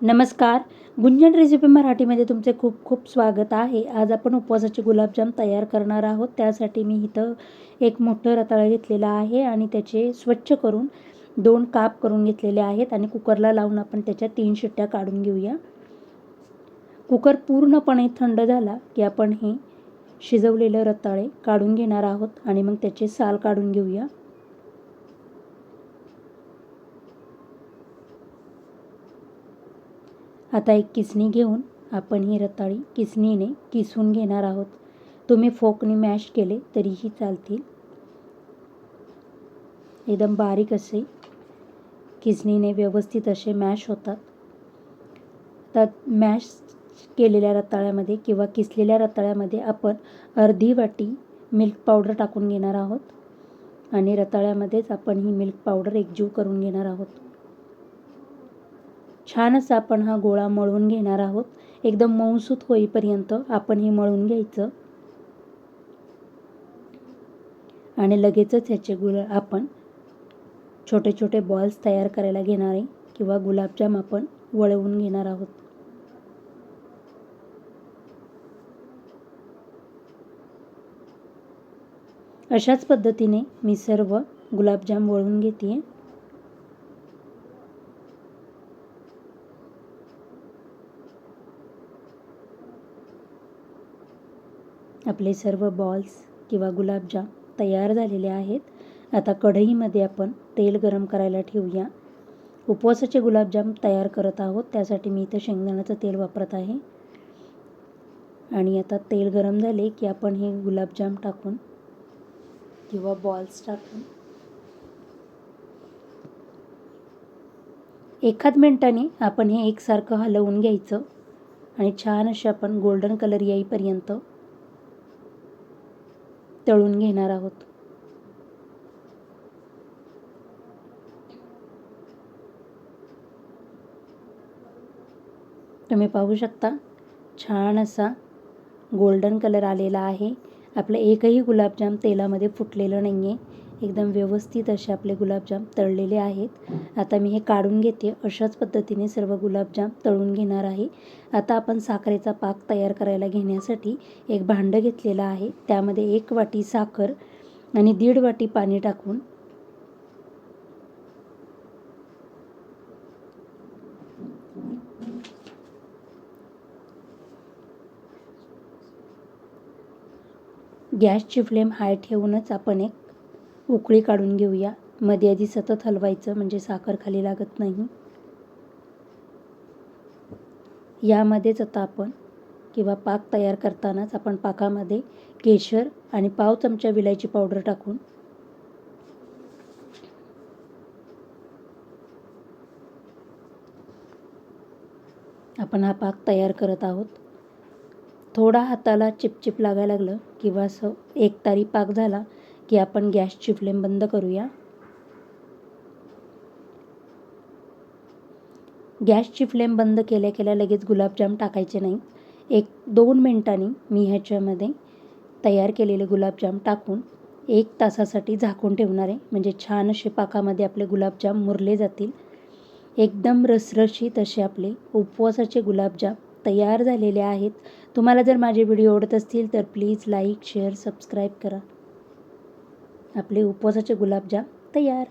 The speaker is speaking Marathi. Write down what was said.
नमस्कार. गुंजन रेसिपी मराठीमध्ये तुमचे खूप खूप स्वागत आहे. आज आपण उपवासाचे गुलाबजाम तयार करणार आहोत. त्यासाठी मी इथं एक मोठं रताळं घेतलेलं आहे आणि त्याचे स्वच्छ करून दोन काप करून घेतलेले आहेत आणि कुकरला लावून आपण त्याच्या तीन शिट्ट्या काढून घेऊया. कुकर पूर्णपणे थंड झाला की आपण हे शिजवलेलं रताळे काढून घेणार आहोत आणि मग त्याचे साल काढून घेऊया. आता एक किसणी घेऊन आपण ही रताळी किसणीने किसून घेणार आहोत. तुम्ही फोकने मॅश केले तरीही चालतील. एकदम बारीक असे किसणीने व्यवस्थित असे मॅश होतात. तर मॅश केलेल्या रताळ्यामध्ये किंवा किसलेल्या रताळ्यामध्ये आपण अर्धी वाटी मिल्क पावडर टाकून घेणार आहोत. आणि रताळ्यामध्येच आपण ही मिल्क पावडर एकजीव करून घेणार आहोत. छान असा आपण हा गोळा मळून घेणार आहोत. एकदम मऊसूत होईपर्यंत आपण हे मळून घ्यायचं. आणि लगेचच ह्याचे गुळ आपण छोटे छोटे बॉल्स तयार करायला घेणार आहे किंवा गुलाबजाम आपण वळवून घेणार आहोत. अशाच पद्धतीने मी सर्व गुलाबजाम वळून घेते आपले सर्व बॉल्स किंवा गुलाबजाम तयार झालेले आहेत. आता कढईमध्ये आपण तेल गरम करायला ठेवूया. उपवासाचे गुलाबजाम तयार करत आहोत. त्यासाठी मी इथं शेंगदाण्याचं तेल वापरत आहे. आणि आता तेल गरम झाले की आपण हे गुलाबजाम टाकून किंवा बॉल्स टाकून एखाद मिनटाने आपण हे एकसारखं हलवून घ्यायचं. आणि छान असे आपण गोल्डन कलर येईपर्यंत तळून घेणार आहोत. तुम्ही पाहू शकता छान असा गोल्डन कलर आलेला आहे. आपलं एकही गुलाबजाम तेलामध्ये फुटलेलं नाही आहे एकदम व्यवस्थित असे आपले गुलाबजाम तळलेले आहेत. आता मी हे काढून घेते. अशाच पद्धतीने सर्व गुलाबजाम तळून घेणार आहे. आता आपण साखरेचा पाक तयार करायला घेण्यासाठी एक भांडं घेतलेलं आहे. त्यामध्ये एक वाटी साखर आणि दीड वाटी पाणी टाकून गॅसची फ्लेम हाय ठेवूनच आपण एक उकळी काढून घेऊया. मध्ये आधी सतत हलवायचं म्हणजे साखर खाली लागत नाही. यामध्येच आता आपण किंवा पाक तयार करतानाच आपण पाकामध्ये केशर आणि पाव चमचा विलायची पावडर टाकून आपण हा पाक तयार करत आहोत. थोडा हाताला चिपचिप लागायला लागलं किंवा असं एक तारी पाक झाला की आपण गॅसची फ्लेम बंद करूया. गॅसची फ्लेम बंद केल्या केल्या लगेच गुलाबजाम टाकायचे नाही. एक दोन मिनटांनी मी ह्याच्यामध्ये तयार केलेले गुलाबजाम टाकून एक तासासाठी झाकून ठेवणार आहे. म्हणजे छान असे पाकामध्ये आपले गुलाबजाम मुरले जातील. एकदम रसरशीत असे आपले उपवासाचे गुलाबजाम तयार झालेले आहेत. तुम्हाला जर माझे व्हिडिओ आवडत असतील तर प्लीज लाईक शेअर सबस्क्राईब करा. आपले उपवासाचे गुलाबजाम तयार.